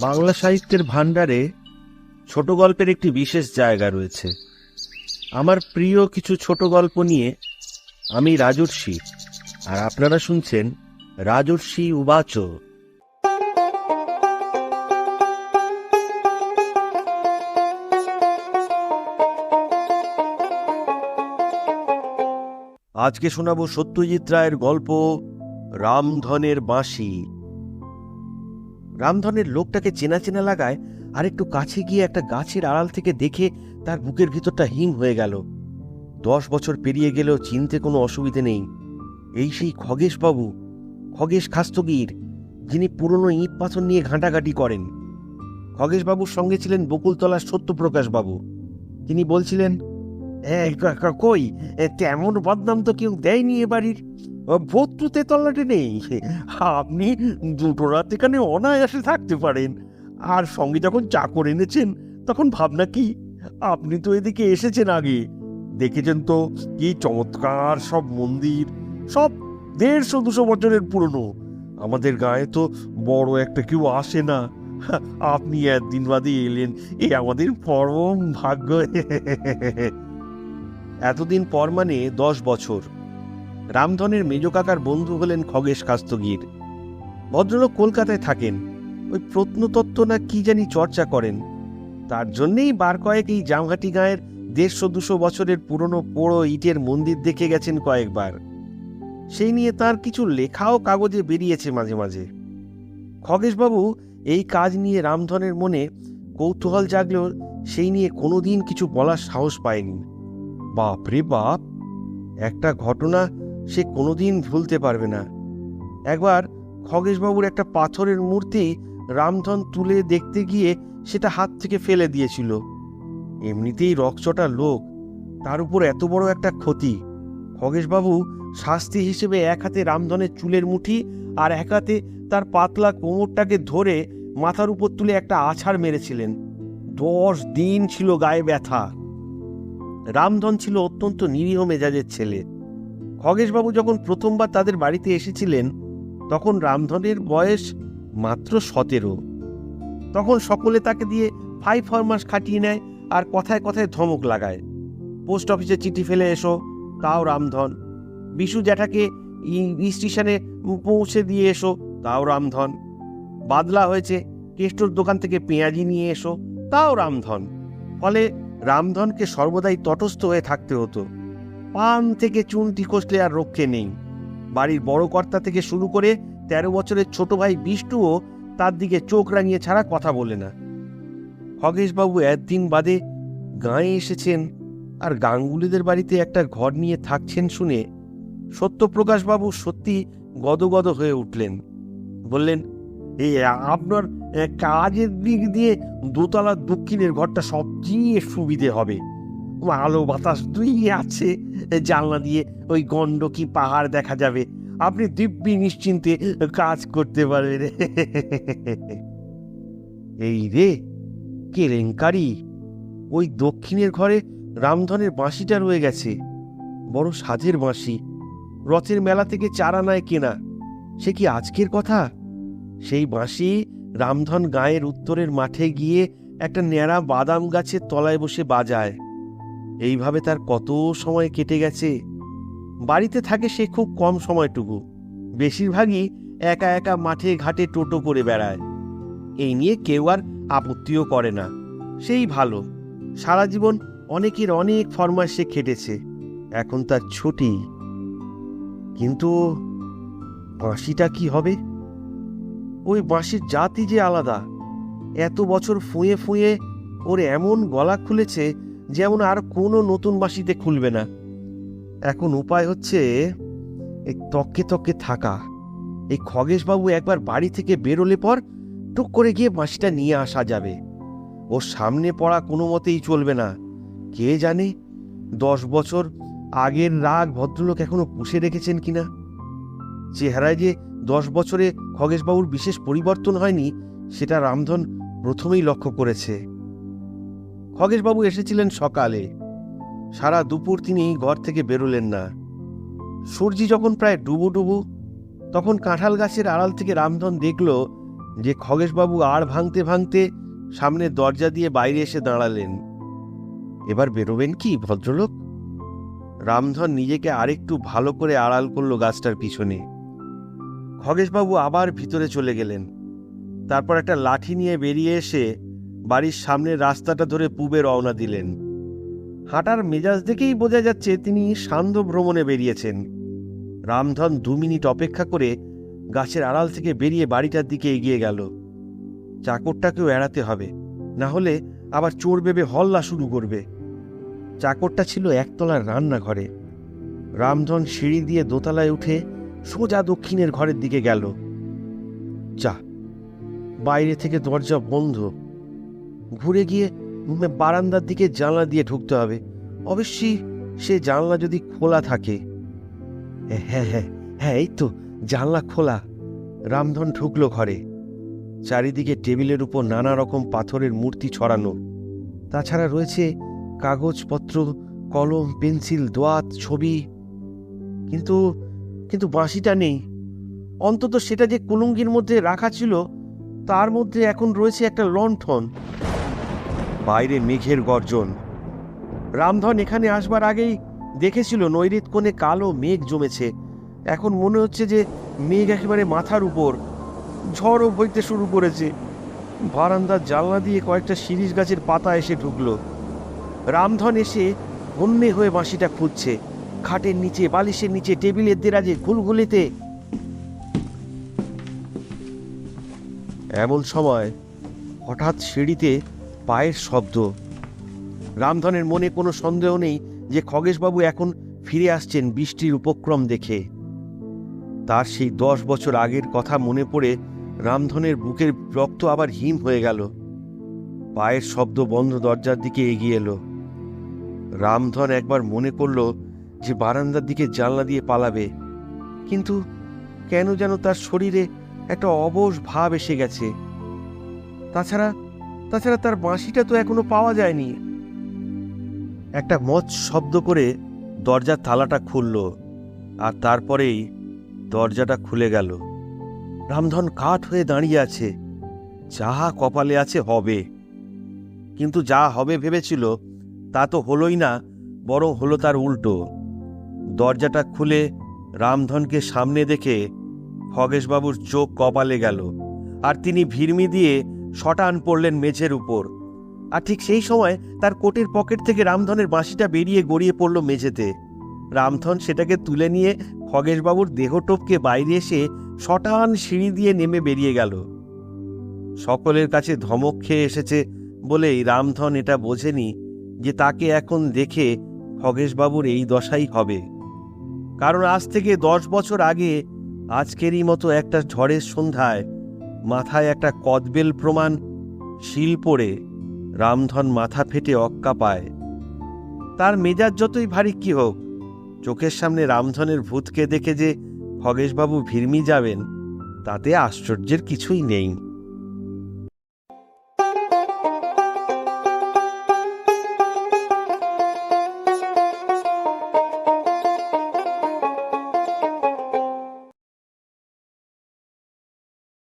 বাংলা সাহিত্যের ভাণ্ডারে ছোট গল্পের একটি বিশেষ জায়গা রয়েছে। আমার প্রিয় কিছু ছোট গল্প নিয়ে আমি রাজর্ষি, আর আপনারা শুনছেন রাজর্ষি উবাচ। আজকে শোনাবো সত্যজিৎ রায়ের গল্প, রামধনের বাঁশি। রামধনের লোকটাকে চেনা চেনা লাগায় আর একটু কাছে গিয়ে একটা গাছের আড়াল থেকে দেখে তার বুকের ভিতরটা হিম হয়ে গেল। দশ বছর পেরিয়ে গেলেও চিনতে কোনো অসুবিধে নেই। এই সেই খগেশবাবু খগেশ খাস্তগীর যিনি পুরনো ইট পাথর নিয়ে ঘাঁটাঘাঁটি করেন। খগেশবাবুর সঙ্গে ছিলেন বকুলতলার সত্যপ্রকাশবাবু। তিনি বলছিলেন "এ, কা- কা- কই? তেমন বদনাম তো কেউ দেয়নি এ বাড়ির। ভর্তুতে তল্লাটে নেই। আপনি দুটো রাত এখানে অনায়াসে থাকতে পারেন। আর সঙ্গে যখন চাকর এনেছেন, তখন ভাবনা কি? আপনি তো এদিকে এসেছেন আগে। দেখেছেন তো কি চমৎকার সব মন্দির, সব দেড়শো, দুশো বছরের পুরনো। আমাদের গায়ে তো বড় একটা কেউ আসে না। আপনি একদিন বাদে এলেন, এ আমাদের পরম ভাগ্য। এতদিন পর মানে দশ বছর। রামধনের মেজ কাকার বন্ধু হলেন খগেশ কাস্তগীর। ভদ্রলোক কলকাতায় থাকেন। ওই প্রত্নতত্ত্ব না কি জানি চর্চা করেন। তার জন্যেই বার কয়েক এই জামহাটি গাঁয়ের দেড়শো দুশো বছরের পুরনো পোড়ো ইটের মন্দির দেখে গেছেন কয়েকবার। সেই নিয়ে তার কিছু লেখাও কাগজে বেরিয়েছে মাঝে মাঝে। খগেশবাবু এই কাজ নিয়ে রামধনের মনে কৌতূহল জাগলেও সেই নিয়ে কোনোদিন কিছু বলার সাহস পায়নি। বাপ রে বাপ! একটা ঘটনা সে কোনোদিন ভুলতে পারবে না। একবার খগেশবাবুর একটা পাথরের মূর্তি রামধন তুলে দেখতে গিয়ে সেটা হাত থেকে ফেলে দিয়েছিল। এমনিতেই রকচটা লোক, তার উপর এত বড় একটা ক্ষতি। খগেশবাবু শাস্তি হিসেবে এক হাতে রামধনের চুলের মুঠি আর এক হাতে তার পাতলা কোমরটাকে ধরে মাথার উপর তুলে একটা আছাড় মেরেছিলেন। দশ দিন ছিল গায়ে ব্যথা। রামধন ছিল অত্যন্ত নিরীহ মেজাজের ছেলে। খগেশবাবু যখন প্রথমবার তাদের বাড়িতে এসেছিলেন, তখন রামধনের বয়স মাত্র সতেরো। তখন সকলে তাকে দিয়ে ফাইভ ফরমাস খাটিয়ে নেয় আর কথায় কথায় ধমক লাগায়। পোস্ট অফিসে চিঠি ফেলে এসো, তাও রামধন। বিশু জ্যাঠাকে স্টেশনে পৌঁছে দিয়ে এসো, তাও রামধন। বাদলা হয়েছে, কেষ্টর দোকান থেকে পেঁয়াজি নিয়ে এসো, তাও রামধন। ফলে রামধনকে সর্বদাই তটস্থ হয়ে থাকতে হতো। পান থেকে চুনটি কষলে আর রক্ষে নেই। বাড়ির বড় কর্তা থেকে শুরু করে তেরো বছরের ছোট ভাই বিষ্টুও তার দিকে চোখ রাঙিয়ে ছাড়া কথা বলে না। খগেশবাবু একদিন বাদে গাঁয়ে এসেছেন আর গাঙ্গুলিদের বাড়িতে একটা ঘর নিয়ে থাকছেন শুনে সত্যপ্রকাশবাবু সত্যি গদগদ হয়ে উঠলেন। বললেন এই আপনার কাজের দিক দিয়ে দোতলা দক্ষিণের ঘরটা সবচেয়ে সুবিধে হবে। আলো বাতাস দুই আছে জানলা দিয়ে ওই গণ্ডকি পাহাড় দেখা যাবে। আপনি দিব্যি নিশ্চিন্তে কাজ করতে পারবেন। এই রে, কেলেঙ্কারি। ওই দক্ষিণের ঘরে রামধনের বাঁশিটা রয়ে গেছে। বড় সাজের বাঁশি। রথের মেলা থেকে চারা নায় কেনা। সে কি আজকের কথা? সেই বাঁশি রামধন গায়ের উত্তরের মাঠে গিয়ে একটা ন্যাড়া বাদাম গাছের তলায় বসে বাজায়। এইভাবে তার কত সময় কেটে গেছে? বাড়িতে থাকে সে খুব কম সময়টুকু। বেশিরভাগই একা একা মাঠে ঘাটে টোটো করে বেড়ায়। এই নিয়ে কেউ আর আপত্তিও করে না। সেই ভালো। সারা জীবন অনেকের অনেক ফরমাস ফরমাসে খেটেছে। এখন তার ছুটি। কিন্তু বাঁশিটা কি হবে? ওই বাঁশির জাতি যে আলাদা। এত বছর ফুঁয়ে ফুঁয়ে ওর এমন গলা খুলেছে যেমন আর কোনো নতুন বাঁশিতে খুলবে না। এখন উপায় হচ্ছে এই তককে তককে থাকা। এই খগেশবাবু একবার বাড়ি থেকে বেরোলে পর টুক করে গিয়ে বাঁশিটা নিয়ে আসা যাবে। ওর সামনে পড়া কোনো মতেই চলবে না। কে জানে দশ বছর আগের রাগ ভদ্রলোক এখনও পুষে রেখেছেন কিনা? চেহারায় যে দশ বছরে খগেশবাবুর বিশেষ পরিবর্তন হয়নি, সেটা রামধন প্রথমেই লক্ষ্য করেছে। খগেশবাবু এসেছিলেন সকালে। সারা দুপুর তিনি ঘর থেকে বেরোলেন না। সূর্যি যখন প্রায় ডুবু ডুবু তখন কাঁঠাল গাছের আড়াল থেকে রামধন দেখল যে খগেশবাবু আর ভাঙতে ভাঙতে সামনে দরজা দিয়ে বাইরে এসে দাঁড়ালেন। এবার বেরোবেন কি, ভদ্রলোক? রামধন নিজেকে আরেকটু ভালো করে আড়াল করল গাছটার পিছনে। খগেশবাবু আবার ভিতরে চলে গেলেন। তারপর একটা লাঠি নিয়ে বেরিয়ে এসে বাড়ির সামনের রাস্তাটা ধরে পূবে রওনা দিলেন। হাঁটার মেজাজ দেখেই বোঝা যাচ্ছে তিনি সান্ধ্য ভ্রমণে বেরিয়েছেন। রামধন দু মিনিট অপেক্ষা করে গাছের আড়াল থেকে বেরিয়ে বাড়িটার দিকে এগিয়ে গেল। চাকরটাকেও এড়াতে হবে, না হলে আবার চোর ভেবে হল্লা শুরু করবে। চাকরটা ছিল একতলার রান্নাঘরে। রামধন সিঁড়ি দিয়ে দোতলায় উঠে সোজা দক্ষিণের ঘরের দিকে গেল। যা, বাইরে থেকে দরজা বন্ধ। ঘুরে গিয়ে বারান্দার দিকে জানলা দিয়ে ঢুকতে হবে। অবশ্যই সে জানলা যদি খোলা থাকে। হ্যাঁ হ্যাঁ হ্যাঁ এই তো, জানলা খোলা। রামধন ঢুকলো ঘরে। চারিদিকে টেবিলের উপর নানা রকম পাথরের মূর্তি ছড়ানো। তাছাড়া রয়েছে কাগজপত্র, কলম, পেন্সিল, দোয়াত, ছবি। কিন্তু কিন্তু বাঁশিটা নেই। অন্তত সেটা যে কুলুঙ্গির মধ্যে রাখা ছিল, তার মধ্যে এখন রয়েছে একটা লণ্ঠন। বাইরে মেঘের গর্জন। রামধন এখানে আসবার আগেই দেখেছিল নৈরিত কোণে কালো মেঘ জমেছে। এখন মনে হচ্ছে যে মেঘ একেবারে মাথার উপর। ঝড়ও বইতে শুরু করেছে। বারান্দার জানলা দিয়ে কয়েকটা শিরিষ গাছের পাতা এসে ঢুকলো। রামধন এসে হন্যে হয়ে বাঁশিটা খুঁজছে। খাটের নিচে, বালিশের নিচে, টেবিলের দেরাজে, ঘুলঘুলিতে। এমন সময় হঠাৎ সিঁড়িতে পায়ের শব্দ। রামধনের মনে কোনো সন্দেহ নেই যে খগেশবাবু এখন ফিরে আসছেন বৃষ্টির উপক্রম দেখে। তার সেই দশ বছর আগের কথা মনে পড়ে রামধনের বুকের রক্ত আবার হিম হয়ে গেল। পায়ের শব্দ বন্ধ দরজার দিকে এগিয়ে এলো। রামধন একবার মনে করল যে বারান্দার দিকে জানলা দিয়ে পালাবে। কিন্তু কেন যেন তার শরীরে একটা অবশ ভাব এসে গেছে। তাছাড়া তাছাড়া তার বাঁশিটা তো এখনও পাওয়া যায়নি। একটা মচ শব্দ করে দরজার তালাটা খুলল, আর তারপরেই দরজাটা খুলে গেল। রামধন কাঠ হয়ে দাঁড়িয়ে আছে, যাহা কপালে আছে হবে। কিন্তু যা হবে ভেবেছিল, তা তো হলোই না, বরং হলো তার উল্টো। দরজাটা খুলে রামধনকে সামনে দেখে খগেশবাবুর চোখ কপালে গেল, আর তিনি ভিড়মি দিয়ে শটান পড়লেন মেঝের উপর। আর ঠিক সেই সময় তার কোটের পকেট থেকে রামধনের বাঁশিটা বেরিয়ে গড়িয়ে পড়ল মেঝেতে। রামধন সেটাকে তুলে নিয়ে খগেশবাবুর দেহ টপকে বাইরে এসে শটান সিঁড়ি দিয়ে নেমে বেরিয়ে গেল। সকলের কাছে ধমক খেয়ে এসেছে বলেই রামধন এটা বোঝেনি যে তাকে এখন দেখে খগেশবাবুর এই দশাই হবে। কারণ আজ থেকে দশ বছর আগে আজকেরই মতো একটা ঝড়ের সন্ধ্যায় মাথায় একটা কদবেল প্রমাণ, শিল পড়ে রামধন মাথা ফেটে অক্কা পায়। তার মেজাজ যতই ভারী কি হোক, চোখের সামনে রামধনের ভূতকে দেখে যে খগেশবাবু ভিড়মি যাবেন, তাতে আশ্চর্যের কিছুই নেই।